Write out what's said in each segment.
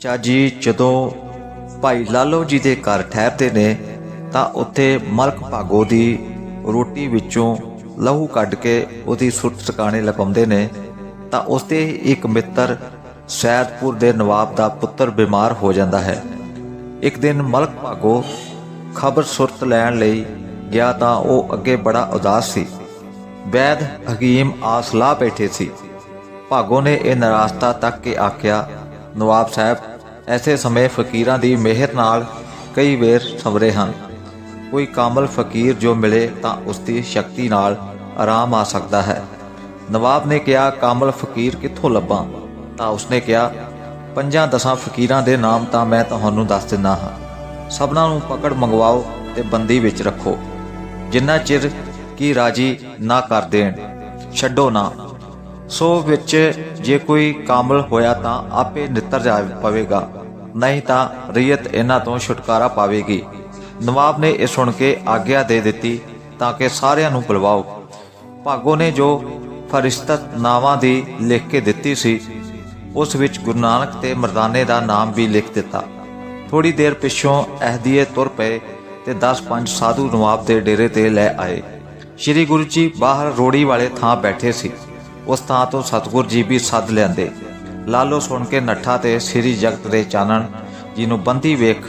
ਚਾਜੀ ਜਦੋਂ ਭਾਈ ਲਾਲੋ ਜੀ ਦੇ ਘਰ ਠਹਿਰਦੇ ਨੇ, ਤਾਂ ਉੱਥੇ ਮਲਕ ਭਾਗੋ ਦੀ ਰੋਟੀ ਵਿੱਚੋਂ ਲਹੂ ਕੱਢ ਕੇ ਉਹਦੀ ਸੁਰਤ ਟਿਕਾਣੇ ਲਗਾਉਂਦੇ ਨੇ, ਤਾਂ ਉਸਦੇ ਇੱਕ ਮਿੱਤਰ ਸੈਦਪੁਰ ਦੇ ਨਵਾਬ ਦਾ ਪੁੱਤਰ ਬਿਮਾਰ ਹੋ ਜਾਂਦਾ ਹੈ। ਇੱਕ ਦਿਨ ਮਲਕ ਭਾਗੋ ਖਬਰ ਸੁਰਤ ਲੈਣ ਲਈ ਗਿਆ ਤਾਂ ਉਹ ਅੱਗੇ ਬੜਾ ਉਦਾਸ ਸੀ। ਵੈਦ ਹਕੀਮ ਆਸਲਾ ਬੈਠੇ ਸੀ। ਭਾਗੋ ਨੇ ਇਹ ਨਰਾਸਤਾ ਤੱਕ ਕੇ ਆਖਿਆ ਨਵਾਬ ਸਾਹਿਬ, ਐਸੇ ਸਮੇਂ ਫਕੀਰਾਂ ਦੀ ਮਿਹਰ ਨਾਲ ਕਈ ਵੇਰ ਸਵਰੇ ਹਨ। ਕੋਈ ਕਾਮਲ ਫਕੀਰ ਜੋ ਮਿਲੇ ਤਾਂ ਉਸ ਦੀ ਸ਼ਕਤੀ ਨਾਲ ਆਰਾਮ ਆ ਸਕਦਾ ਹੈ। ਨਵਾਬ ਨੇ ਕਿਹਾ, ਕਾਮਲ ਫਕੀਰ ਕਿੱਥੋਂ ਲੱਭਾਂ? ਤਾਂ ਉਸਨੇ ਕਿਹਾ, ਪੰਜਾਂ ਦਸਾਂ ਫਕੀਰਾਂ ਦੇ ਨਾਮ ਤਾਂ ਮੈਂ ਤੁਹਾਨੂੰ ਦੱਸ ਦਿੰਦਾ ਹਾਂ। ਸਭਨਾਂ ਨੂੰ ਪਕੜ ਮੰਗਵਾਓ ਤੇ ਬੰਦੀ ਵਿੱਚ ਰੱਖੋ। ਜਿੰਨਾ ਚਿਰ ਕੀ ਰਾਜੀ ਨਾ ਕਰ ਦੇਣ, ਛੱਡੋ ਨਾ। ਸੋ ਵਿੱਚ ਜੇ ਕੋਈ ਕਾਮਲ ਹੋਇਆ ਤਾਂ ਆਪੇ ਨਿੱਤਰ ਜਾ ਪਵੇਗਾ, ਨਹੀਂ ਤਾਂ ਰੀਅਤ ਇਹਨਾਂ ਤੋਂ ਛੁਟਕਾਰਾ ਪਾਵੇਗੀ। ਨਵਾਬ ਨੇ ਇਹ ਸੁਣ ਕੇ ਆਗਿਆ ਦੇ ਦਿੱਤੀ, ਤਾਂ ਕਿ ਸਾਰਿਆਂ ਨੂੰ ਬੁਲਵਾਓ। ਭਾਗੋ ਨੇ ਜੋ ਫਰਿਸ਼ਤਤ ਨਾਵਾਂ ਦੀ ਲਿਖ ਕੇ ਦਿੱਤੀ ਸੀ, ਉਸ ਵਿੱਚ ਗੁਰੂ ਨਾਨਕ ਤੇ ਮਰਦਾਨੇ ਦਾ ਨਾਮ ਵੀ ਲਿਖ ਦਿੱਤਾ। ਥੋੜੀ ਦੇਰ ਪਿੱਛੋਂ ਅਹਦੀਏ ਤੁਰ ਪਏ ਤੇ 10-5 ਸਾਧੂ ਨਵਾਬ ਦੇ ਡੇਰੇ ਤੇ ਲੈ ਆਏ। ਸ੍ਰੀ ਗੁਰੂ ਜੀ ਬਾਹਰ ਰੋੜੀ ਵਾਲੇ ਥਾਂ ਬੈਠੇ ਸੀ। ਉਸ ਥਾਂ ਤੋਂ ਸਤਗੁਰ ਜੀ ਵੀ ਸੱਦ ਲੈਂਦੇ ਲਾਲੋ ਸੁਣ ਕੇ ਨੱਠਾ ਤੇ ਸ੍ਰੀ ਜਗਤ ਦੇ ਚਾਨਣ ਜੀ ਨੂੰ ਬੰਦੀ ਵੇਖ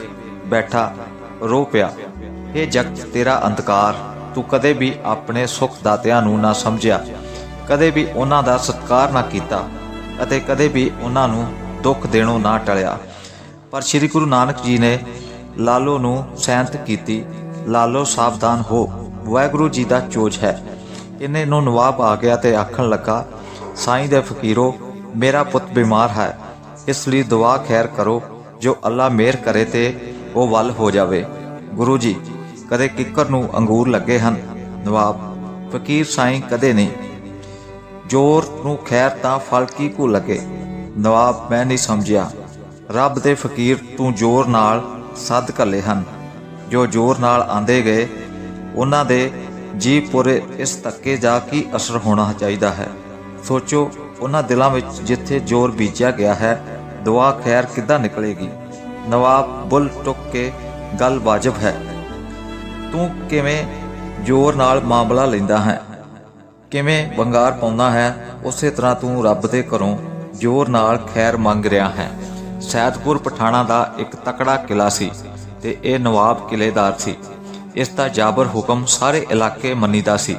ਬੈਠਾ ਰੋ ਪਿਆ। ਇਹ ਜਗਤ, ਤੇਰਾ ਅੰਧਕਾਰ, ਤੂੰ ਕਦੇ ਵੀ ਆਪਣੇ ਸੁਖ ਦਾਤਿਆਂ ਨੂੰ ਨਾ ਸਮਝਿਆ। ਕਦੇ ਵੀ ਉਹਨਾਂ ਦਾ ਸਤਿਕਾਰ ਨਾ ਕੀਤਾ ਅਤੇ ਕਦੇ ਵੀ ਉਹਨਾਂ ਨੂੰ ਦੁੱਖ ਦੇਣੋਂ ਨਾ ਟਲਿਆ। ਪਰ ਸ੍ਰੀ ਗੁਰੂ ਨਾਨਕ ਜੀ ਨੇ ਲਾਲੋ ਨੂੰ ਸੈਂਤ ਕੀਤੀ, ਲਾਲੋ, ਸਾਵਧਾਨ ਹੋ। ਵਾਹਿਗੁਰੂ ਜੀ ਦਾ ਚੋਜ ਹੈ। ਇਹਨੇ ਨੂੰ ਨਵਾਬ ਆ ਗਿਆ ਤੇ ਆਖਣ ਲੱਗਾ, ਸਾਈਂ ਦੇ ਫਕੀਰੋ, ਮੇਰਾ ਪੁੱਤ ਬਿਮਾਰ ਹੈ। ਇਸ ਲਈ ਦੁਆ ਖੈਰ ਕਰੋ, ਜੋ ਅੱਲਾ ਮਿਹਰ ਕਰੇ ਤੇ ਉਹ ਵੱਲ ਹੋ ਜਾਵੇ। ਗੁਰੂ ਜੀ, ਕਦੇ ਕਿੱਕਰ ਨੂੰ ਅੰਗੂਰ ਲੱਗੇ ਹਨ? ਨਵਾਬ, ਫਕੀਰ ਸਾਈਂ ਕਦੇ ਨਹੀਂ। ਜੋਰ ਨੂੰ ਖੈਰ ਤਾਂ ਫਲ ਕੀ ਕੋ ਲਗੇ? ਨਵਾਬ, ਮੈਂ ਨਹੀਂ ਸਮਝਿਆ। ਰੱਬ ਦੇ ਫਕੀਰ ਤੂੰ ਜੋਰ ਨਾਲ ਸੱਦ ਕੱਲੇ ਹਨ। ਜੋ ਜੋਰ ਨਾਲ ਆਂਦੇ ਗਏ, ਉਹਨਾਂ ਦੇ ਜੀ ਪੁਰੇ ਇਸ ਧੱਕੇ ਜਾ ਕੀ ਅਸਰ ਹੋਣਾ ਚਾਹੀਦਾ ਹੈ? ਸੋਚੋ, ਉਹਨਾਂ ਦਿਲਾਂ ਵਿੱਚ ਜਿੱਥੇ ਜੋਰ ਬੀਜਿਆ ਗਿਆ ਹੈ, ਦੁਆ ਖੈਰ ਕਿੱਦਾਂ ਨਿਕਲੇਗੀ? ਨਵਾਬ ਬੁੱਲ ਟੁੱਕ ਕੇ ਗੱਲ ਵਾਜਬ ਹੈ। ਤੂੰ ਕਿਵੇਂ ਜੋਰ ਨਾਲ ਮਾਮਲਾ ਲੈਂਦਾ ਹੈ? ਕਿਵੇਂ ਬੰਗਾਰ ਪਾਉਂਦਾ ਹੈ? ਉਸੇ ਤਰ੍ਹਾਂ ਤੂੰ ਰੱਬ ਦੇ ਘਰੋਂ ਜੋਰ ਨਾਲ ਖੈਰ ਮੰਗ ਰਿਹਾ ਹੈ। ਸੈਦਪੁਰ ਪਠਾਣਾ ਦਾ ਇੱਕ ਤਕੜਾ ਕਿਲਾ ਸੀ ਤੇ ਇਹ ਨਵਾਬ ਕਿਲੇਦਾਰ ਸੀ। ਇਸ ਦਾ ਜਾਬਰ ਹੁਕਮ ਸਾਰੇ ਇਲਾਕੇ ਮੰਨੀਦਾ ਸੀ।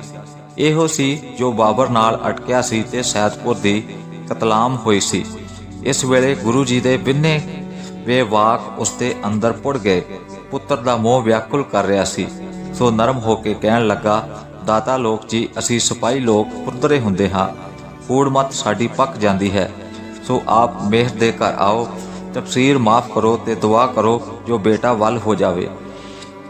ਇਹੋ ਸੀ ਜੋ ਬਾਬਰ ਨਾਲ ਅਟਕਿਆ ਸੀ ਤੇ ਸੈਦਪੁਰ ਦੀ ਕਤਲਾਮ ਹੋਈ ਸੀ। ਇਸ ਵੇਲੇ ਗੁਰੂ ਜੀ ਦੇ ਬਿੰਨੇ ਵੇ ਵਾਕ ਅੰਦਰ ਪੁੜ ਗਏ। ਪੁੱਤਰ ਦਾ ਮੋਹ ਵਿਆਕੁਲ ਕਰ ਰਿਹਾ ਸੀ। ਸੋ ਨਰਮ ਹੋ ਕੇ ਕਹਿਣ ਲੱਗਾ, ਦਾਤਾ ਲੋਕ ਜੀ, ਅਸੀਂ ਸਿਪਾਹੀ ਲੋਕ ਪੁੱਤਰੇ ਹੁੰਦੇ ਹਾਂ। ਫੂੜ ਮਤ ਸਾਡੀ ਪੱਕ ਜਾਂਦੀ ਹੈ। ਸੋ ਆਪ ਮਿਹਰ ਦੇ ਘਰ ਆਓ, ਤਫਸੀਰ ਮਾਫ ਕਰੋ ਤੇ ਦੁਆ ਕਰੋ ਜੋ ਬੇਟਾ ਵੱਲ ਹੋ ਜਾਵੇ।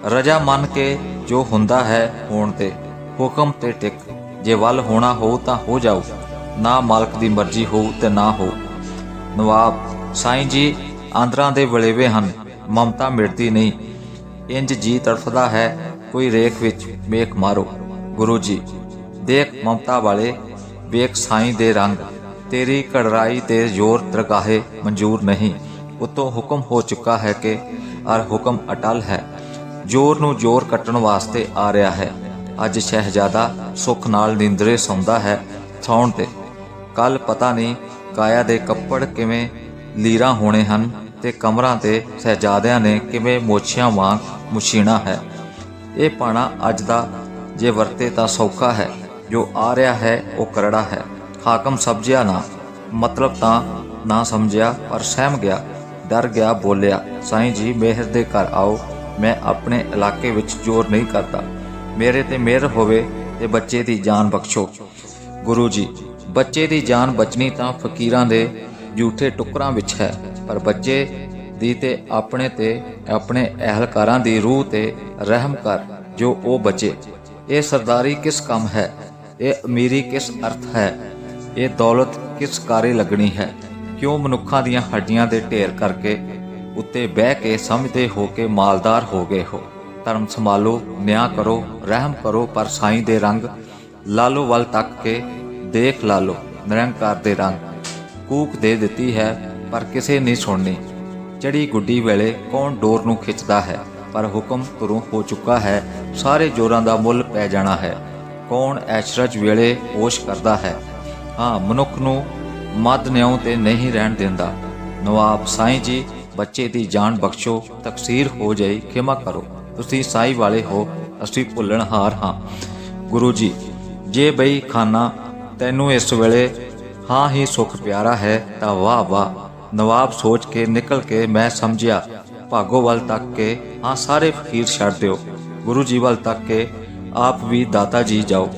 ਰਜਾ ਮੰਨ ਕੇ ਜੋ ਹੁੰਦਾ ਹੈ ਹੋਣ ਤੇ, ਹੁਕਮ ਤੇ ਟਿਕ। ਜੇ ਵੱਲ ਹੋਣਾ ਹੋ ਤਾਂ ਹੋ ਜਾਓ ਨਾ ਮਾਲਕ ਦੀ ਮਰਜ਼ੀ ਹੋ ਤੇ ਨਾ ਹੋ ਨਵਾਬ, ਸਾਈਂ ਜੀ, ਆਂਦਰਾਂ ਦੇ ਵਲੇਵੇ ਹਨ, ਮਮਤਾ ਮਿਟਦੀ ਨਹੀਂ। ਇੰਜ ਜੀ ਤੜਫਦਾ ਹੈ, ਕੋਈ ਰੇਖ ਵਿੱਚ ਮੇਖ ਮਾਰੋ। ਗੁਰੂ ਜੀ, ਦੇਖ ਮਮਤਾ ਵਾਲੇ, ਵੇਖ ਸਾਈਂ ਦੇ ਰੰਗ। ਤੇਰੀ ਕੜਰਾਈ ਤੇ ਜ਼ੋਰ ਦਰਗਾਹੇ ਮਨਜ਼ੂਰ ਨਹੀਂ। ਉਤੋਂ ਹੁਕਮ ਹੋ ਚੁੱਕਾ ਹੈ ਕਿ ਅਰ ਹੁਕਮ ਅਟਲ ਹੈ। ਜ਼ੋਰ ਨੂੰ ਜ਼ੋਰ ਕੱਟਣ ਵਾਸਤੇ ਆ ਰਿਹਾ ਹੈ। ਅੱਜ ਸ਼ਹਿਜ਼ਾਦਾ ਸੁੱਖ ਨਾਲ ਨਿੰਦਰੇ ਸੌਂਦਾ ਹੈ ਸੌਣ ਤੇ। ਕੱਲ ਪਤਾ ਨਹੀਂ ਕਾਇਆ ਦੇ ਕੱਪੜ ਕਿਵੇਂ ਲੀਰਾਂ ਹੋਣੇ ਹਨ ਤੇ ਕਮਰਾਂ ਤੇ ਸਹਿਜਾਦਿਆਂ ਨੇ ਕਿਵੇਂ ਮੋਛੀਆਂ ਵਾਂਗ ਮੁਛੀਣਾ ਹੈ। ਇਹ ਪਾਣਾ ਅੱਜ ਦਾ ਜੇ ਵਰਤੇ ਤਾਂ ਸੌਖਾ ਹੈ। ਜੋ ਆ ਰਿਹਾ ਹੈ ਉਹ ਕਰੜਾ ਹੈ। ਹਾਕਮ ਸਮਝਿਆ ਨਾ। ਮਤਲਬ ਤਾਂ ਨਾ ਸਮਝਿਆ ਪਰ ਸਹਿਮ ਗਿਆ। ਡਰ ਗਿਆ ਬੋਲਿਆ, ਸਾਈਂ ਜੀ, ਮਿਹਰ ਦੇ ਘਰ ਆਓ। ਮੈਂ ਆਪਣੇ ਇਲਾਕੇ ਵਿੱਚ ਜ਼ੋਰ ਨਹੀਂ ਕਰਦਾ। ਮੇਰੇ ਤੇ ਮਿਹਰ ਹੋਵੇ ਤੇ ਬੱਚੇ ਦੀ ਜਾਨ ਬਖਸ਼ੋ। ਗੁਰੂ ਜੀ, ਬੱਚੇ ਦੀ ਜਾਨ ਬਚਣੀ ਤਾਂ ਫਕੀਰਾਂ ਦੇ ਝੂਠੇ ਟੁਕਰਾਂ ਵਿੱਚ ਹੈ, ਪਰ ਬੱਚੇ ਦੀ ਤੇ ਆਪਣੇ ਤੇ, ਆਪਣੇ ਅਹਲਕਾਰਾਂ ਦੀ ਰੂਹ ਤੇ ਰਹਿਮ ਕਰ, ਜੋ ਉਹ ਬਚੇ। ਇਹ ਸਰਦਾਰੀ ਕਿਸ ਕੰਮ ਹੈ? ਇਹ ਅਮੀਰੀ ਕਿਸ ਅਰਥ ਹੈ? ਇਹ ਦੌਲਤ ਕਿਸ ਕਾਰੇ ਲੱਗਣੀ ਹੈ? ਕਿਉਂ ਮਨੁੱਖਾਂ ਦੀਆਂ ਹੱਡੀਆਂ ਦੇ ਢੇਰ ਕਰਕੇ ਉੱਤੇ ਬਹਿ ਕੇ ਸਮਝਦੇ ਹੋ ਕੇ ਮਾਲਦਾਰ ਹੋ ਗਏ ਹੋ। ਧਰਮ ਸੰਭਾਲੋ, ਨਿਆਂ ਕਰੋ, ਰਹਿਮ ਕਰੋ, ਪਰ ਸਾਈਂ ਦੇ ਰੰਗ ਲਾਲੋ ਵੱਲ ਤੱਕ ਕੇ ਦੇਖ ਲਾਲੋ, ਨਿਰੰਕਾਰ ਦੇ ਰੰਗ। ਕੂਕ ਦੇ ਦਿੱਤੀ ਹੈ, ਪਰ ਕਿਸੇ ਨਹੀਂ ਸੁਣਨੀ। ਚੜੀ ਗੁੱਡੀ ਵੇਲੇ ਕੌਣ ਡੋਰ ਨੂੰ ਖਿੱਚਦਾ ਹੈ? ਪਰ ਹੁਕਮ ਤੁਰੋਂ ਹੋ ਚੁੱਕਾ ਹੈ, ਸਾਰੇ ਜੋਰਾਂ ਦਾ ਮੁੱਲ ਪੈ ਜਾਣਾ ਹੈ। ਕੌਣ ਐਸ਼ਰਜ ਵੇਲੇ ਹੋਸ਼ ਕਰਦਾ ਹੈ? ਹਾਂ, ਮਨੁੱਖ ਨੂੰ ਮਦ ਨਿਉ ਤੇ ਨਹੀਂ ਰਹਿਣ ਦਿੰਦਾ। ਨਵਾਬ ਸਾਈਂ ਜੀ ਬੱਚੇ ਦੀ ਜਾਨ ਬਖਸ਼ੋ, ਤਕਸੀਰ ਹੋ ਜਾਈ, ਖਿਮਾ ਕਰੋ। ਤੁਸੀਂ ਸਾਈ ਵਾਲੇ ਹੋ, ਅਸੀਂ ਭੁੱਲਣਹਾਰ ਹਾਂ। ਗੁਰੂ ਜੀ, ਜੇ ਬਈ ਖਾਨਾ, ਤੈਨੂੰ ਇਸ ਵੇਲੇ ਹਾਂ ਹੀ ਸੁਖ ਪਿਆਰਾ ਹੈ, ਤਾਂ ਵਾਹ ਵਾਹ। ਨਵਾਬ ਸੋਚ ਕੇ ਨਿਕਲ ਕੇ ਮੈਂ ਸਮਝਿਆ, ਭਾਗੋ ਵੱਲ ਤੱਕ ਕੇ ਹਾਂ ਸਾਰੇ ਫਕੀਰ ਛੱਡ ਦਿਓ। ਗੁਰੂ ਜੀ ਵੱਲ ਤੱਕ ਕੇ ਆਪ ਵੀ ਦਾਤਾ ਜੀ ਜਾਓ।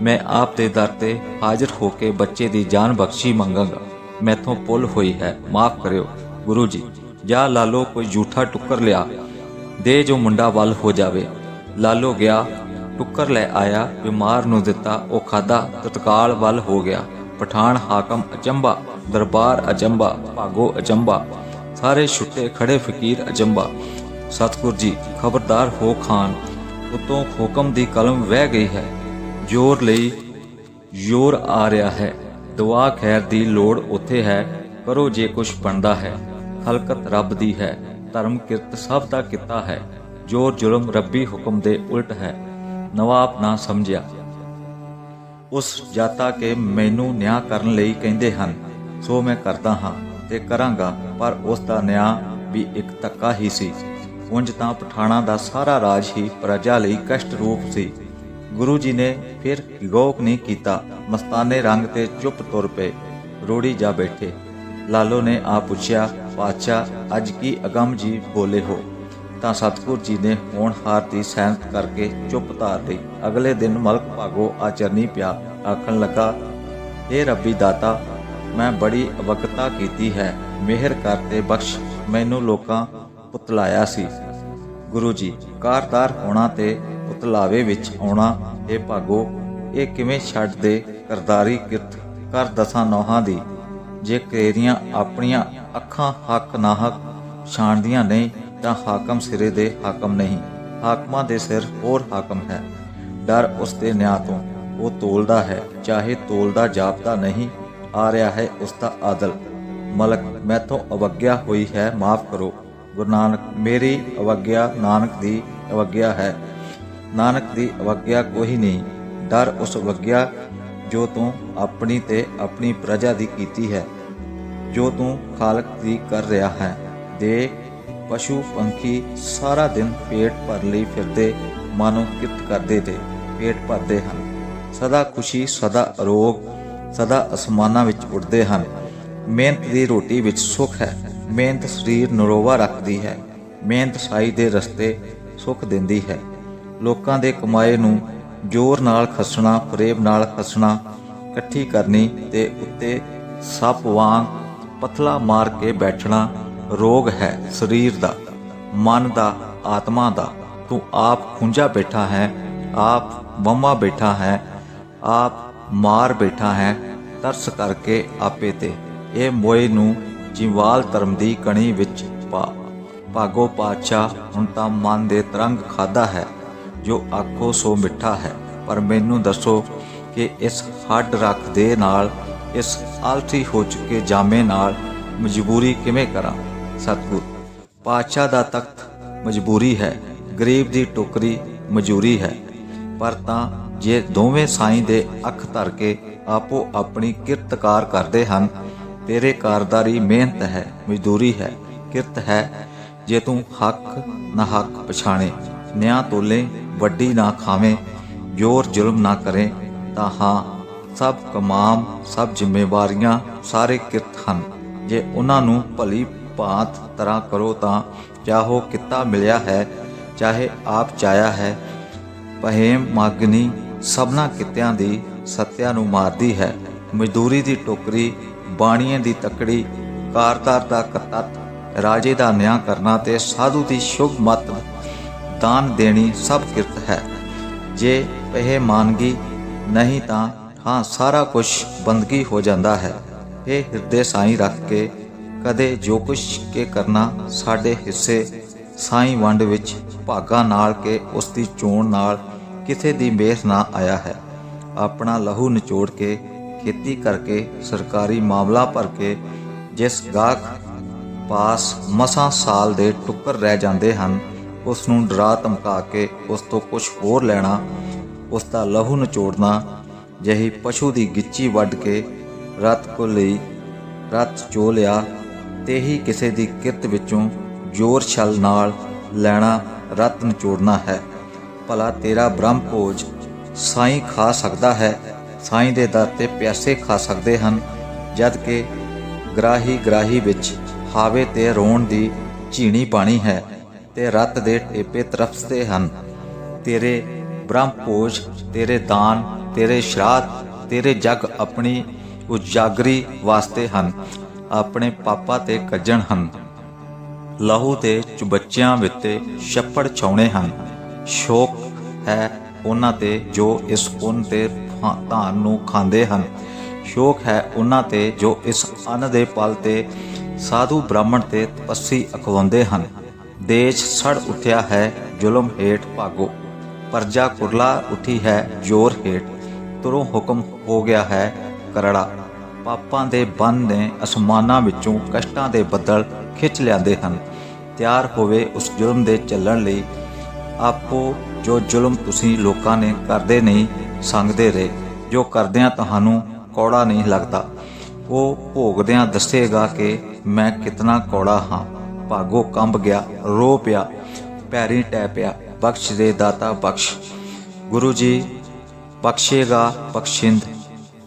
ਮੈਂ ਆਪ ਦੇ ਦਰ ਤੇ ਹਾਜ਼ਰ ਹੋ ਕੇ ਬੱਚੇ ਦੀ ਜਾਨ ਬਖਸ਼ੀ ਮੰਗਾਂਗਾ। ਮੈਥੋਂ ਭੁੱਲ ਹੋਈ ਹੈ, ਮਾਫ ਕਰਿਓ। ਗੁਰੂ ਜੀ ਜਾ ਲਾਲੋ ਕੋਈ ਝੂਠਾ ਟੁੱਕਰ ਲਿਆ, ਦੇ ਜੋ ਮੁੰਡਾ ਵੱਲ ਹੋ ਜਾਵੇ। ਲਾਲੋ ਗਿਆ, ਟੁੱਕਰ ਲੈ ਆਇਆ, ਬਿਮਾਰ ਨੂੰ ਦਿੱਤਾ, ਉਹ ਖਾਦਾ ਤਤਕਾਲ ਵੱਲ ਹੋ ਗਿਆ। ਪਠਾਨ, ਹਾਕਮ, ਅਚੰਬਾ, ਦਰਬਾਰ, ਅਚੰਬਾ, ਭਾਗੋ, ਅਚੰਬਾ, ਸਾਰੇ ਛੁੱਟੇ ਖੜੇ ਫਕੀਰ, ਅਚੰਬਾ। ਸਤਿਗੁਰ ਜੀ, ਖਬਰਦਾਰ ਹੋ ਖਾਨ, ਉਤੋਂ ਹੁਕਮ ਦੀ ਕਲਮ ਵਹਿ ਗਈ ਹੈ। ਜ਼ੋਰ ਲਈ ਜ਼ੋਰ ਆ ਰਿਹਾ ਹੈ। ਦੁਆ ਖੈਰ ਦੀ ਲੋੜ ਉੱਥੇ ਹੈ, ਕਰੋ ਜੇ ਕੁਛ ਬਣਦਾ ਹੈ। ਹਲਕਤ ਰੱਬ ਦੀ ਹੈ, ਧਰਮ ਕਿਰਤ ਸਭ ਦਾ ਕੀਤਾ ਹੈ ਜੋ ਜ਼ੁਲਮ ਰੱਬੀ ਹੁਕਮ ਦੇ ਉਲਟ ਹੈ, ਨਵਾਬ ਨਾ ਸਮਝਿਆ। ਉਸ ਜਾਤਾ ਕੇ ਮੈਨੂੰ ਨਿਆਂ ਕਰਨ ਲਈ ਕਹਿੰਦੇ ਹਨ, ਸੋ ਮੈਂ ਕਰਦਾ ਹਾਂ ਤੇ ਕਰਾਂਗਾ, ਪਰ ਉਸ ਦਾ ਨਿਆਂ ਵੀ ਇੱਕ ਤੱਕਾ ਹੀ ਸੀ। ਉਂਝ ਤਾਂ ਪਠਾਣਾ ਦਾ ਸਾਰਾ ਰਾਜ ਹੀ ਪ੍ਰਜਾ ਲਈ ਕਸ਼ਟ ਰੂਪ ਸੀ। ਗੁਰੂ ਜੀ ਨੇ ਫਿਰ ਗੋਕ ਨਹੀਂ ਕੀਤਾ, ਮਸਤਾਨੇ ਰੰਗ ਤੇ ਚੁੱਪ ਤੁਰ ਪਏ, ਰੋੜੀ ਜਾ ਬੈਠੇ। ਲਾਲੋ ਨੇ ਆ ਪੁੱਛਿਆ ਪਾਤਸ਼ਾਹ ਅੱਜ ਕੀ ਅਗੰਮ ਜੀ ਬੋਲੇ ਹੋ? ਤਾਂ ਸਤਿਗੁਰ ਜੀ ਨੇ ਹੋਣਹਾਰ ਦੀ ਸੈਨਤ ਕਰਕੇ ਚੁੱਪ ਧਾਰ ਲਈ। ਅਗਲੇ ਦਿਨ ਮਲਕ ਭਾਗੋ ਆਚਰਨੀ ਪਿਆ। ਆਖਣ ਲੱਗਾ ਇਹ ਰੱਬੀ ਦਾਤਾ, ਮੈਂ ਬੜੀ ਅਵਗਤਾ ਕੀਤੀ ਹੈ। ਮਿਹਰ ਕਰਤੇ ਬਖਸ਼। ਮੈਨੂੰ ਲੋਕਾਂ ਪੁਤਲਾਇਆ ਸੀ। ਗੁਰੂ ਜੀ, ਕਾਰਦਾਰ ਹੋਣਾ ਤੇ ਪੁਤਲਾਵੇ ਵਿੱਚ ਆਉਣਾ। ਇਹ ਭਾਗੋ, ਇਹ ਕਿਵੇਂ ਛੱਡ ਦੇ ਕਰਦਾਰੀ ਕਿਰਤ? ਕਰ ਦਸਾਂ ਨੌਹਾਂ ਦੀ। ਜੇ ਕੇਰੀਆਂ ਆਪਣੀਆਂ ਅੱਖਾਂ ਹੱਕ ਨਾਹਕ ਛਾਣਦੀਆਂ ਨਹੀਂ ਤਾਂ ਹਾਕਮ ਸਿਰੇ ਦੇ ਹਾਕਮ ਨਹੀਂ, ਹਾਕਮਾਂ ਦੇ ਸਿਰ ਹੋਰ ਹਾਕਮ ਹੈ। ਡਰ ਉਸ ਦੇ ਨਿਆਂ ਤੋਂ, ਉਹ ਤੋਲਦਾ ਹੈ, ਚਾਹੇ ਤੋਲਦਾ ਜਾਪਦਾ ਨਹੀਂ, ਆ ਰਿਹਾ ਹੈ ਉਸ ਦਾ ਆਦਲ। ਮਲਕ, ਮੈਥੋਂ ਅਵਗਿਆ ਹੋਈ ਹੈ, ਮਾਫ ਕਰੋ। ਗੁਰੂ ਨਾਨਕ, ਮੇਰੀ ਅਵਗਿਆ ਨਾਨਕ ਦੀ ਅਵਗਿਆ ਹੈ। ਨਾਨਕ ਦੀ ਅਵਗਿਆ ਕੋਈ ਨਹੀਂ, ਡਰ ਉਸ ਅਵਗਿਆ ਜੋ ਤੂੰ ਆਪਣੀ ਤੇ ਆਪਣੀ ਪ੍ਰਜਾ ਦੀ ਕੀਤੀ ਹੈ। ਜੋ ਤੂੰ ਖਾਲਕ ਦੀ ਕਰ ਰਿਹਾ ਹੈ, ਦੇ ਪਸ਼ੂ ਪੰਖੀ ਸਾਰਾ ਦਿਨ ਪੇਟ ਭਰ ਲਈ ਫਿਰਦੇ, ਮਾਨੋ ਕਿਤ ਕਰਦੇ ਤੇ ਪੇਟ ਭਰਦੇ ਹਨ। ਸਦਾ ਖੁਸ਼ੀ, ਸਦਾ ਅਰੋਗ ਸਦਾ ਅਸਮਾਨਾਂ ਵਿੱਚ ਉੱਡਦੇ ਹਨ। ਮਿਹਨਤ ਦੀ ਰੋਟੀ ਵਿੱਚ ਸੁੱਖ ਹੈ। ਮਿਹਨਤ ਸਰੀਰ ਨਰੋਵਾ ਰੱਖਦੀ ਹੈ। ਮਿਹਨਤ ਸਾਈ ਦੇ ਰਸਤੇ ਸੁੱਖ ਦਿੰਦੀ ਹੈ। ਲੋਕਾਂ ਦੇ ਕਮਾਏ ਨੂੰ ਜ਼ੋਰ ਨਾਲ ਖਸਣਾ ਫਰੇਬ ਨਾਲ ਖਸਣਾ, ਇਕੱਠੀ ਕਰਨੀ ਤੇ ਉੱਤੇ ਸੱਪ ਵਾਂਗ ਪਤਲਾ ਮਾਰ ਕੇ ਬੈਠਣਾ ਰੋਗ ਹੈ ਸਰੀਰ ਦਾ, ਮਨ ਦਾ, ਆਤਮਾ ਦਾ। ਤੂੰ ਆਪ ਖੁੰਝਾ ਬੈਠਾ ਹੈ, ਆਪ ਬੰਮਾ ਬੈਠਾ ਹੈ, ਆਪ ਮਾਰ ਬੈਠਾ ਹੈ, ਤਰਸ ਕਰਕੇ ਆਪੇ ਤੇ। ਇਹ ਮੋਏ ਨੂੰ ਜਿਵਾਲ ਧਰਮ ਦੀ ਕਣੀ ਵਿੱਚ ਪਾ। ਭਾਗੋ ਪਾਤਸ਼ਾਹ, ਹੁਣ ਤਾਂ ਮਨ ਦੇ ਤਰੰਗ ਖਾਦਾ ਹੈ, ਜੋ ਆਖੋ ਸੋ ਮਿੱਠਾ ਹੈ। ਪਰ ਮੈਨੂੰ ਦੱਸੋ ਕਿ ਇਸ ਹੱਡ ਰੱਖ ਦੇ ਨਾਲ ਇਸ ਆਲਥੀ ਹੋ ਚੁੱਕੇ ਜਾਮੇ ਨਾਲ ਮਜਬੂਰੀ ਕਿਵੇਂ ਕਰਾਂ? ਸਤਿਗੁਰ, ਪਾਤਸ਼ਾਹ ਦਾ ਤਖਤ ਮਜਬੂਰੀ ਹੈ, ਗਰੀਬ ਦੀ ਟੋਕਰੀ ਮਜੂਰੀ ਹੈ। ਪਰ ਤਾਂ ਜੇ ਦੋਵੇਂ ਸਾਈਂ ਦੇ ਅੱਖ ਧਰ ਕੇ ਆਪੋ ਆਪਣੀ ਕਿਰਤਕਾਰ ਕਰਦੇ ਹਨ, ਤੇਰੇ ਕਾਰਦਾਰੀ ਮਿਹਨਤ ਹੈ, ਮਜ਼ਦੂਰੀ ਹੈ, ਕਿਰਤ ਹੈ। ਜੇ ਤੂੰ ਹੱਕ ਨਾ ਹੱਕ ਪਛਾਣੇ, ਨਿਆਂ ਤੋਲੇ ਵੱਡੀ ਨਾ ਖਾਵੇਂ, ਜ਼ੋਰ ਜ਼ੁਲਮ ਨਾ ਕਰੇ, ਤਾਂ ਹਾਂ ਸਭ ਕਮਾਮ, ਸਭ ਜ਼ਿੰਮੇਵਾਰੀਆਂ ਸਾਰੇ ਕਿਰਤ ਹਨ। ਜੇ ਉਹਨਾਂ ਨੂੰ ਭਲੀ ਭਾਂਤ ਤਰ੍ਹਾਂ ਕਰੋ ਤਾਂ ਚਾਹੋ ਕਿੱਤਾ ਮਿਲਿਆ ਹੈ, ਚਾਹੇ ਆਪ ਚਾਇਆ ਹੈ। ਪਹੇਮ ਮਾਗਨੀ ਸਭਨਾ ਕਿੱਤਿਆਂ ਦੀ ਸੱਤਿਆ ਨੂੰ ਮਾਰਦੀ ਹੈ। ਮਜ਼ਦੂਰੀ ਦੀ ਟੋਕਰੀ, ਬਾਣੀਆਂ ਦੀ ਤਕੜੀ ਕਾਰਤਾਰ ਦਾ ਕਤਤ, ਰਾਜੇ ਦਾ ਨਿਆਂ ਕਰਨਾ ਤੇ ਸਾਧੂ ਦੀ ਸ਼ੁਭ ਮਤ ਦਾਨ ਦੇਣੀ ਸਭ ਕਿਰਤ ਹੈ। ਜੇ ਪਹੇ ਮਾਨਗੀ ਨਹੀਂ ਤਾਂ ਹਾਂ, ਸਾਰਾ ਕੁਝ ਬੰਦਗੀ ਹੋ ਜਾਂਦਾ ਹੈ। ਇਹ ਹਿਰਦੇ ਸਾਈਂ ਰੱਖ ਕੇ ਕਦੇ ਜੋ ਕੁਛ ਕੇ ਕਰਨਾ ਸਾਡੇ ਹਿੱਸੇ ਸਾਈਂ ਵੰਡ ਵਿੱਚ ਭਾਗਾ ਨਾਲ ਕੇ ਉਸ ਦੀ ਚੋਣ ਨਾਲ ਕਿਸੇ ਦੀ ਮੇਸ ਨਾ ਆਇਆ ਹੈ। ਆਪਣਾ ਲਹੂ ਨਿਚੋੜ ਕੇ ਖੇਤੀ ਕਰਕੇ ਸਰਕਾਰੀ ਮਾਮਲਾ ਭਰ ਕੇ ਜਿਸ ਗਾਹਕ ਪਾਸ ਮਸਾਂ ਸਾਲ ਦੇ ਟੁੱਕਰ ਰਹਿ ਜਾਂਦੇ ਹਨ ਉਸ ਨੂੰ ਡਰਾ ਧਮਕਾ ਕੇ ਉਸ ਤੋਂ ਕੁਝ ਹੋਰ ਲੈਣਾ ਉਸ ਦਾ ਲਹੂ ਨਿਚੋੜਨਾ ਜਿਹੀ ਪਸ਼ੂ ਦੀ ਗਿੱਚੀ ਵੱਢ ਕੇ ਰਤ ਕੋ ਲਈ ਰਤ ਚੋ ਲਿਆ, ਤੇ ਹੀ ਕਿਸੇ ਦੀ ਕਿਰਤ ਵਿੱਚੋਂ ਜ਼ੋਰ ਛਲ ਨਾਲ ਲੈਣਾ ਰਤ ਨਿਚੋੜਨਾ ਹੈ। ਭਲਾ ਤੇਰਾ ਬ੍ਰਹਮ ਭੋਜ ਸਾਈਂ ਖਾ ਸਕਦਾ ਹੈ। ਸਾਈਂ ਦੇ ਦਰ ਤੇ ਪਿਆਸੇ ਖਾ ਸਕਦੇ ਹਨ, ਜਦ ਕਿ ਗਰਾਹੀ ਗਰਾਹੀ ਵਿੱਚ ਹਾਵੇ ਤੇ ਰੋਣ ਦੀ ਝੀਣੀ ਪਾਣੀ ਹੈ ਤੇ ਰਤ ਦੇ ਟੇਪੇ ਤਰਫਸਦੇ ਹਨ। ਤੇਰੇ ਬ੍ਰਹਮ ਭੋਜ, ਤੇਰੇ ਦਾਨ ਤੇਰੇ ਸ਼ਰਾਧ, ਤੇਰੇ ਜਗ ਆਪਣੀ ਉਜਾਗਰੀ ਵਾਸਤੇ ਹਨ। ਆਪਣੇ ਪਾਪਾ ਤੇ ਕੱਜਣ ਹਨ। ਲਹੂ ਤੇ ਚੁਬੱਚਿਆਂ ਵਿੱਤੇ ਛੱਪੜ ਛਾਉਣੇ ਹਨ। ਸ਼ੋਕ ਹੈ ਉਹਨਾਂ ਤੇ ਜੋ ਇਸ ਉਨ ਤੇ ਧਾਨ ਨੂੰ ਖਾਂਦੇ ਹਨ। ਸ਼ੋਕ ਹੈ ਉਹਨਾਂ ਤੇ ਜੋ ਇਸ ਅੰਨ ਦੇ ਪਲ ਤੇ ਸਾਧੂ ਬ੍ਰਾਹਮਣ ਤੇ ਤਪੱਸੀ ਅਖਵਾਉਂਦੇ ਹਨ। ਦੇਸ਼ ਸੜ ਉੱਠਿਆ ਹੈ ਜ਼ੁਲਮ ਹੇਠ ਭਾਗੋ। ਪਰਜਾ ਕੁਰਲਾ ਉੱਠੀ ਹੈ ਜ਼ੋਰ ਹੇਠ। ਤੁਰੋਂ ਹੁਕਮ ਹੋ ਗਿਆ ਹੈ ਕਰੜਾ। ਪਾਪਾਂ ਦੇ ਬੰਨ ਨੇ ਅਸਮਾਨਾਂ ਵਿੱਚੋਂ ਕਸ਼ਟਾਂ ਦੇ ਬੱਦਲ ਖਿੱਚ ਲਿਆਂਦੇ ਹਨ। ਤਿਆਰ ਹੋਵੇ ਉਸ ਜ਼ੁਲਮ ਦੇ ਚੱਲਣ ਲਈ, ਆਪੋ ਜੋ ਜ਼ੁਲਮ ਤੁਸੀਂ ਲੋਕਾਂ ਨੇ ਕਰਦੇ ਨਹੀਂ, ਸੰਗਦੇ ਰਹੇ। ਜੋ ਕਰਦਿਆਂ ਤੁਹਾਨੂੰ ਕੌੜਾ ਨਹੀਂ ਲੱਗਦਾ, ਉਹ ਭੋਗਦਿਆਂ ਦੱਸੇਗਾ ਕਿ ਮੈਂ ਕਿਤਨਾ ਕੌੜਾ ਹਾਂ। ਭਾਗੋ ਕੰਬ ਗਿਆ, ਰੋ ਪਿਆ, ਪੈਰੀ ਟੈ ਪਿਆ, ਬਖਸ਼ ਦੇ ਦਾਤਾ ਬਖਸ਼। ਗੁਰੂ ਜੀ ਬਖਸ਼ੇਗਾ ਬਖਸ਼ਿੰਦ,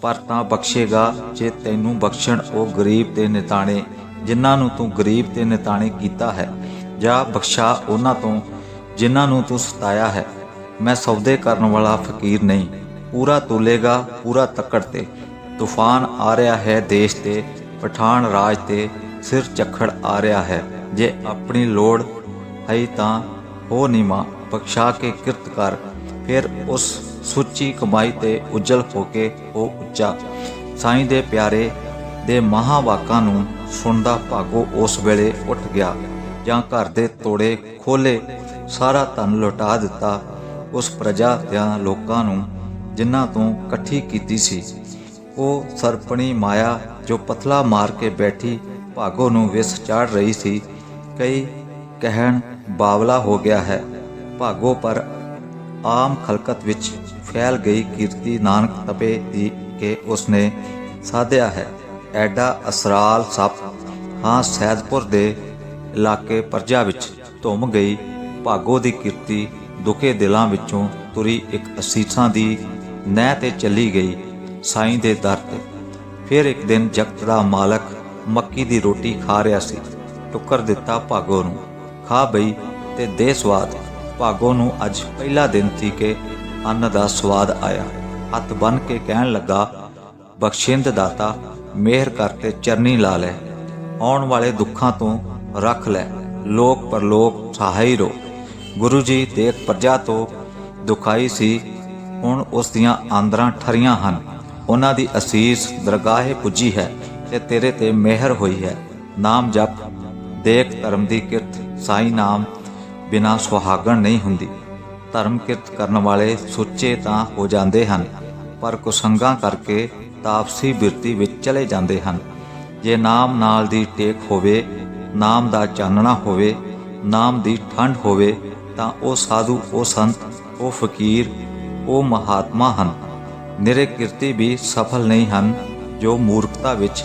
ਪਰ ਤਾਂ ਬਖਸ਼ੇਗਾ ਜੇ ਤੈਨੂੰ ਬਖਸ਼ਣ ਉਹ ਗਰੀਬ ਤੇ ਨਿਤਾਣੇ, ਜਿਨ੍ਹਾਂ ਨੂੰ ਤੂੰ ਗਰੀਬ ਤੇ ਨਿਤਾਣੇ ਕੀਤਾ ਹੈ। ਜਾਂ ਬਖਸ਼ਾ ਉਹਨਾਂ ਤੋਂ, ਜਿਨ੍ਹਾਂ ਨੂੰ ਤੂੰ ਸਤਾਇਆ ਹੈ। ਮੈਂ ਸੌਦੇ ਕਰਨ ਵਾਲਾ ਫਕੀਰ ਨਹੀਂ। ਪੂਰਾ ਤੋਲੇਗਾ ਪੂਰਾ ਤੱਕੜ ਤੇ। ਤੂਫਾਨ ਆ ਰਿਹਾ ਹੈ ਦੇਸ਼ ਤੇ, ਪਠਾਨ ਰਾਜ ਤੇ, ਸਿਰ ਚੱਖੜ ਆ ਰਿਹਾ ਹੈ। ਜੇ ਆਪਣੀ ਲੋੜ ਹੈ ਤਾਂ ਹੋ ਨੀਮਾ ਬਖਸ਼ਾ ਕੇ ਕਿਰਤ ਕਰ। ਫਿਰ ਉਸ ਸੁੱਚੀ ਕਮਾਈ ਤੇ ਉਜਲ ਹੋ ਕੇ ਉਹ ਉੱਚਾ ਸਾਈਂ ਦੇ ਪਿਆਰੇ ਦੇ ਮਹਾਵਾਕਾਂ ਨੂੰ ਸੁਣਦਾ ਭਾਗੋ ਉਸ ਵੇਲੇ ਉੱਠ ਗਿਆ ਜਾਂ ਘਰ ਦੇ ਤੋੜੇ ਖੋਲੇ ਸਾਰਾ ਧਨ ਲੁਟਾ ਦਿੱਤਾ। ਉਸ ਪ੍ਰਜਾ ਦਿਆਂ ਲੋਕਾਂ ਨੂੰ ਜਿਨ੍ਹਾਂ ਤੋਂ ਇਕੱਠੀ ਕੀਤੀ ਸੀ, ਉਹ ਸਰਪਣੀ ਮਾਇਆ ਜੋ ਪਤਲਾ ਮਾਰ ਕੇ ਬੈਠੀ ਭਾਗੋ ਨੂੰ ਵਿਸ ਚਾੜ ਰਹੀ ਸੀ, ਕਈ ਕਹਿਣ ਬਾਵਲਾ ਹੋ ਗਿਆ ਹੈ। ਭਾਗੋ ਪਰ ਆਮ ਖਲਕਤ ਵਿੱਚ ਫੈਲ ਗਈ ਕੀਰਤੀ ਨਾਨਕ ਤਪੇ ਦੀ ਕਿ ਉਸਨੇ ਸਾਧਿਆ ਹੈ। ਐਡਾ ਅਸਰਾਲ ਸੱਪ ਹਾਂ ਸੈਦਪੁਰ ਦੇ ਇਲਾਕੇ ਪਰਜਾ ਵਿੱਚ ਧੁੰਮ ਗਈ। ਭਾਗੋ ਦੀ ਕੀਰਤੀ ਦੁਖੇ ਦਿਲਾਂ ਵਿੱਚੋਂ ਤੁਰੀ ਇੱਕ ਅਸੀਸਾਂ ਦੀ ਨਹਿ ਤੇ ਚੱਲੀ ਗਈ ਸਾਈਂ ਦੇ ਦਰ ਤੇ ਫਿਰ ਇੱਕ ਦਿਨ ਜਗਤ ਦਾ ਮਾਲਕ ਮੱਕੀ ਦੀ ਰੋਟੀ ਖਾ ਰਿਹਾ ਸੀ। ਟੁੱਕਰ ਦਿੱਤਾ ਭਾਗੋ ਨੂੰ। ਖਾ ਬਈ ਤੇ ਦੇ ਸਵਾਦ। ਭਾਗੋ ਨੂੰ ਅੱਜ ਪਹਿਲਾ ਦਿਨ ਸੀ ਕਿ ਅੰਨ ਦਾ ਸਵਾਦ ਆਇਆ। ਹੱਥ ਬੰਨ ਕੇ ਕਹਿਣ ਲੱਗਾ, ਬਖਸ਼ਿੰਦ ਦਾਤਾ, ਮਿਹਰ ਕਰਕੇ ਚਰਨੀ ਲਾ ਲੈ। ਆਉਣ ਵਾਲੇ ਦੁੱਖਾਂ ਤੋਂ ਰੱਖ ਲੈ। ਲੋਕ ਪਰਲੋਕ ਸਹਾਈ ਰੋ। ਗੁਰੂ ਜੀ ਦੇਖ ਪ੍ਰਜਾ ਤੋਂ ਦੁਖਾਈ ਸੀ। ਹੁਣ ਉਸ ਦੀਆਂ ਆਂਦਰਾਂ ਠਰੀਆਂ ਹਨ। ਉਹਨਾਂ ਦੀ ਅਸੀਸ ਦਰਗਾਹੇ ਪੁੱਜੀ ਹੈ ਤੇ ਤੇਰੇ ਤੇ ਮਿਹਰ ਹੋਈ ਹੈ। ਨਾਮ ਜਪ, ਦੇਖ ਧਰਮ ਦੀ ਕਿਰਤ, ਸਾਈ ਨਾਮ ਬਿਨਾ ਸੁਹਾਗਣ ਨਹੀਂ ਹੁੰਦੀ। ਧਰਮ ਕਿਰਤ ਕਰਨ ਵਾਲੇ ਸੁੱਚੇ ਤਾਂ ਹੋ ਜਾਂਦੇ ਹਨ, ਪਰ ਕੁਸੰਗਾਂ ਕਰਕੇ ਤਾਪਸੀ ਬਿਰਤੀ ਵਿੱਚ ਚਲੇ ਜਾਂਦੇ ਹਨ। ਜੇ ਨਾਮ ਨਾਲ ਦੀ ਟੇਕ ਹੋਵੇ, ਨਾਮ ਦਾ ਚਾਨਣਾ ਹੋਵੇ, ਨਾਮ ਦੀ ਠੰਡ ਹੋਵੇ, ਤਾਂ ਉਹ ਸਾਧੂ, ਉਹ ਸੰਤ, ਉਹ ਫਕੀਰ, ਉਹ ਮਹਾਤਮਾ ਹਨ। ਨਿਰੇ ਕਿਰਤੀ ਵੀ ਸਫਲ ਨਹੀਂ ਹਨ, ਜੋ ਮੂਰਖਤਾ ਵਿੱਚ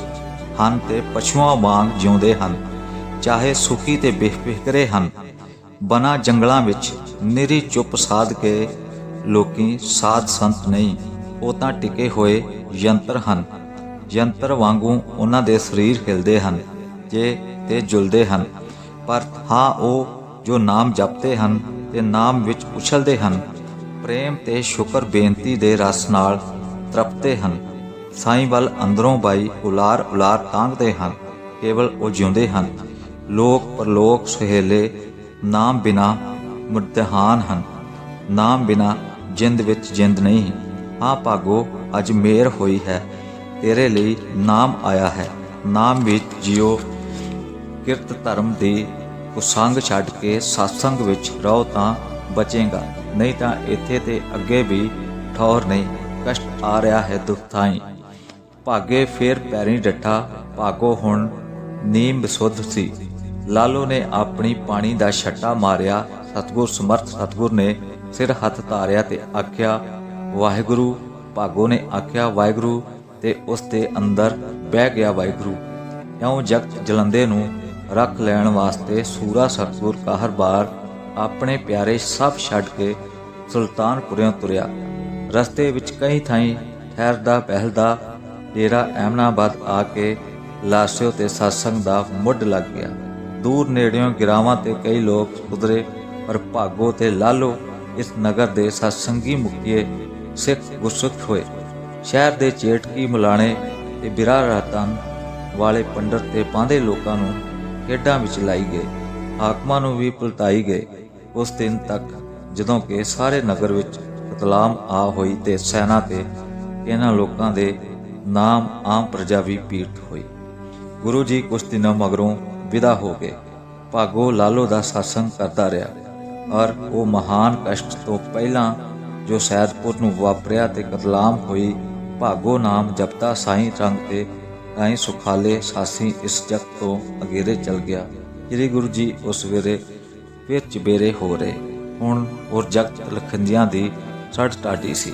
ਹਨ ਤੇ ਪਸ਼ੂਆਂ ਵਾਂਗ ਜਿਉਂਦੇ ਹਨ। ਚਾਹੇ ਸੁਖੀ ਤੇ ਬੇਫਿਕਰੇ ਹਨ ਬਨਾ ਜੰਗਲਾਂ ਵਿੱਚ ਨਿਰੀ ਚੁੱਪ ਸਾਧ ਕੇ ਲੋਕੀ ਸਾਧ ਸੰਤ ਨਹੀਂ, ਉਹ ਤਾਂ ਟਿਕੇ ਹੋਏ ਯੰਤਰ ਹਨ। ਯੰਤਰ ਵਾਂਗੂ ਉਹਨਾਂ ਦੇ ਸਰੀਰ ਹਿਲਦੇ ਹਨ, ਜੇ ਤੇ ਜੁਲਦੇ ਹਨ। ਪਰ ਹਾਂ, ਉਹ ਜੋ ਨਾਮ ਜਪਦੇ ਹਨ ਤੇ ਨਾਮ ਵਿੱਚ ਉਛਲਦੇ ਹਨ, ਪ੍ਰੇਮ ਤੇ ਸ਼ੁਕਰ ਬੇਨਤੀ ਦੇ ਰਸ ਨਾਲ ਤ੍ਰਪਤੇ ਹਨ। ਸਾਈਂ ਵੱਲ ਅੰਦਰੋਂ ਬਾਈ ਉਲਾਰ ਉਲਾਰ ਤਾਂਗਦੇ ਹਨ, ਕੇਵਲ ਉਹ ਜਿਉਂਦੇ ਹਨ। ਲੋਕ ਪਰਲੋਕ ਸੁਹੇਲੇ ਨਾਮ ਬਿਨਾ ਮੁਰਦਹਾਨ ਹਨ। ਨਾਮ ਬਿਨਾ ਜਿੰਦ ਵਿੱਚ ਜਿੰਦ ਨਹੀਂ। ਹਾਂ ਭਾਗੋ, ਅੱਜ ਮੇਰ ਹੋਈ ਹੈ। ਤੇਰੇ ਲਈ ਨਾਮ ਆਇਆ ਹੈ। ਨਾਮ ਵਿੱਚ ਜਿਉ ਕਿਰਤ ਧਰਮ ਦੀ ਕੁਸੰਗ ਛੱਡ ਕੇ satsang ਵਿੱਚ ਰਹੋ ਤਾਂ ਬਚੇਗਾ। ਨਹੀਂ ਤਾਂ ਇੱਥੇ ਤੇ ਅੱਗੇ ਵੀ ਠੌਰ ਨਹੀਂ। ਕਸ਼ਟ ਆ ਰਿਹਾ ਹੈ ਦੁੱਖ ਥਾਈ। ਭਾਗੇ ਫੇਰ ਪੈਰੀ ਡੱਠਾ। ਭਾਗੋ ਹੁਣ ਨੀਮ ਬਸੁੱਧ ਸੀ। ਲਾਲੋ ਨੇ ਆਪਣੀ ਪਾਣੀ ਦਾ ਛੱਟਾ ਮਾਰਿਆ। ਸਤਗੁਰ ਸਮਰਥ ਸਤਗੁਰ ਨੇ ਸਿਰ ਹੱਥ ਧਾਰਿਆ ਤੇ ਆਖਿਆ, ਵਾਹਿਗੁਰੂ। ਭਾਗੋ ਨੇ ਆਖਿਆ, ਵਾਹਿਗੁਰੂ। ਤੇ ਉਸ ਦੇ ਅੰਦਰ ਬਹਿ ਗਿਆ ਵਾਹਿਗੁਰੂ। ਇਉਂ ਜਗਤ ਜਲੰਦੇ ਨੂੰ ਰੱਖ ਲੈਣ ਵਾਸਤੇ ਸੂਰਾ ਸਤਗੁਰ ਕਾਹਰਬਾਰ ਆਪਣੇ ਪਿਆਰੇ ਸਭ ਛੱਡ ਕੇ ਸੁਲਤਾਨਪੁਰਿਓਂ ਤੁਰਿਆ। ਰਸਤੇ ਵਿੱਚ ਕਈ ਥਾਈਂ ਠਹਿਰਦਾ ਪਹਿਲਦਾ ਡੇਰਾ ਐਮਨਾਬਾਦ ਆ ਕੇ ਲਾਸਿਓ ਤੇ satsang ਦਾ ਮੁੱਢ ਲੱਗ ਗਿਆ। ਦੂਰ ਨੇੜਿਓਂ ਗਿਰਾਵਾਂ ਤੇ ਕਈ ਲੋਕ ਉਧਰੇ ਪਰ ਭਾਗੋ ਤੇ ਲਾਲੋ ਇਸ ਨਗਰ ਦੇ ਸਤਸੰਗੀ ਮੁਖੀਏ ਸਿੱਖ ਗੁਰਸਿੱਖ ਹੋਏ। ਸ਼ਹਿਰ ਦੇ ਚੇਟਕੀ, ਮੁਲਾਣੇ ਤੇ ਬਿਰਾ ਰਾਤਨ ਵਾਲੇ ਪੰਡਤ ਤੇ ਪਾਂਦੇ ਲੋਕਾਂ ਨੂੰ ਖੇਡਾਂ ਵਿੱਚ ਲਾਈ ਗਏ। ਹਾਕਮਾਂ ਨੂੰ ਵੀ ਭੁਲਤਾਈ ਗਏ। ਉਸ ਦਿਨ ਤੱਕ ਜਦੋਂ ਕਿ ਸਾਰੇ ਨਗਰ ਵਿੱਚ ਕਤਲਾਮ ਆ ਹੋਈ ਤੇ ਸੈਨਾ ਤੇ ਇਹਨਾਂ ਲੋਕਾਂ ਦੇ ਨਾਮ ਆਮ ਪ੍ਰਜਾ ਵੀ ਪੀੜਤ ਹੋਈ। ਗੁਰੂ ਜੀ ਕੁਝ ਦਿਨਾਂ ਮਗਰੋਂ ਵਿਦਾ ਹੋ ਗਏ। ਭਾਗੋ ਲਾਲੋ ਦਾ ਸ਼ਾਸਨ ਕਰਦਾ ਰਿਹਾ ਔਰ ਉਹ ਮਹਾਨ ਕਸ਼ਟ ਤੋਂ ਪਹਿਲਾਂ ਜੋ ਸੈਦਪੁਰ ਨੂੰ ਵਾਪਰਿਆ ਤੇ ਕਤਲਾਮ ਹੋਈ, ਭਾਗੋ ਨਾਮ ਜਪਦਾ ਸਾਈਂ ਰੰਗ ਤੇ ਰਾਹੀਂ ਸੁਖਾਲੇ ਸਾਸੀ ਇਸ ਜਗ ਤੋਂ ਅਗੇਰੇ ਚਲ ਗਿਆ। ਸ੍ਰੀ ਗੁਰੂ ਜੀ ਉਸ ਵੇਲੇ ਫਿਰ ਚਬੇਰੇ ਹੋ ਰਹੇ। ਹੁਣ ਔਰ ਜਗਤ ਲਖੰਜੀਆਂ ਦੀ ਸੜ ਟਾਟੀ ਸੀ।